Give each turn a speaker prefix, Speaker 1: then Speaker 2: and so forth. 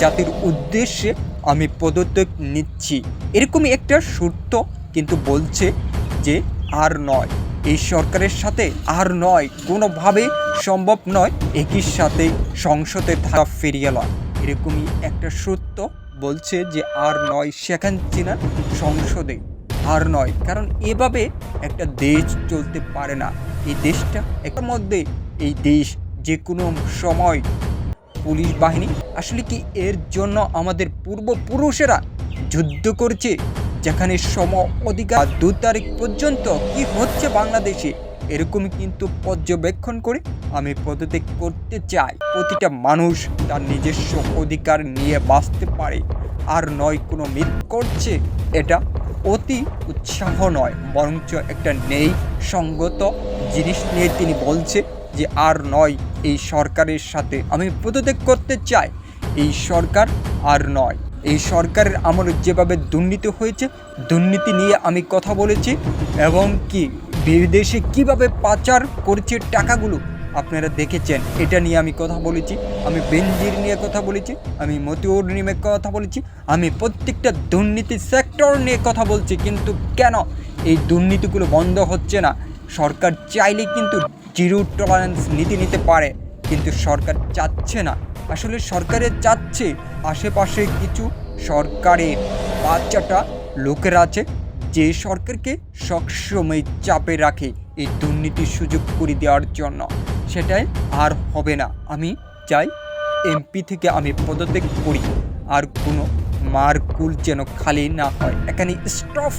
Speaker 1: জাতির উদ্দেশ্যে আমি পদত্যাগ নিচ্ছি। এরকমই একটা সূত্র কিন্তু বলছে যে আর নয়। এই সরকারের সাথে আর নয় কোনোভাবে সম্ভব নয়, একই সাথে সংসদে ধারা ফিরিয়ে লয়। এরকমই একটা সূত্র বলছে যে আর নয় সেখান চিনা সংসদে। আর নয়, কারণ এভাবে একটা দেশ চলতে পারে না। এই দেশটা এর মধ্যে, এই দেশ যে কোনো সময় পুলিশ বাহিনী আসলে কি এর জন্য আমাদের পূর্বপুরুষেরা যুদ্ধ করছে? যেখানে সম অধিকার দু তারিখ পর্যন্ত কি হচ্ছে বাংলাদেশে? এরকমই কিন্তু পর্যবেক্ষণ করে আমি পদত্যাগ করতে চাই। প্রতিটা মানুষ তার নিজস্ব অধিকার নিয়ে বাঁচতে পারে। আর নয়, কোনো মিথ করছে এটা অতি উৎসাহ নয়, বরঞ্চ একটা নেই সঙ্গত জিনিস নিয়ে তিনি বলছে যে আর নয়, এই সরকারের সাথে। আমি পদত্যাগ করতে চাই, এই সরকার আর নয়। এই সরকারের আমলে যেভাবে দুর্নীতি হয়েছে, দুর্নীতি নিয়ে আমি কথা বলেছি এবং কি বিদেশে কীভাবে পাচার করছে টাকাগুলো আপনারা দেখেছেন, এটা নিয়ে আমি কথা বলেছি। আমি বেনজির নিয়ে কথা বলেছি, আমি মতিউর নিয়ে কথা বলেছি, আমি প্রত্যেকটা দুর্নীতি সেক্টর নিয়ে কথা বলছি, কিন্তু কেন এই দুর্নীতিগুলো বন্ধ হচ্ছে না? সরকার চাইলে কিন্তু জিরো টলারেন্স নীতি নিতে পারে, কিন্তু সরকার চাচ্ছে না। আসলে সরকারের চাচ্ছে আশেপাশে কিছু সরকারের বাচ্চাটা, লোকেরা আছে, যে সরকারকে সবসময় চাপে রাখে এই দুর্নীতির সুযোগ করে দেওয়ার জন্য। সেটাই আর হবে না। আমি চাই এমপি থেকে আমি পদত্যাগ করি, আর কোনো মারকুল যেন খালি না হয়। এখানে স্টফ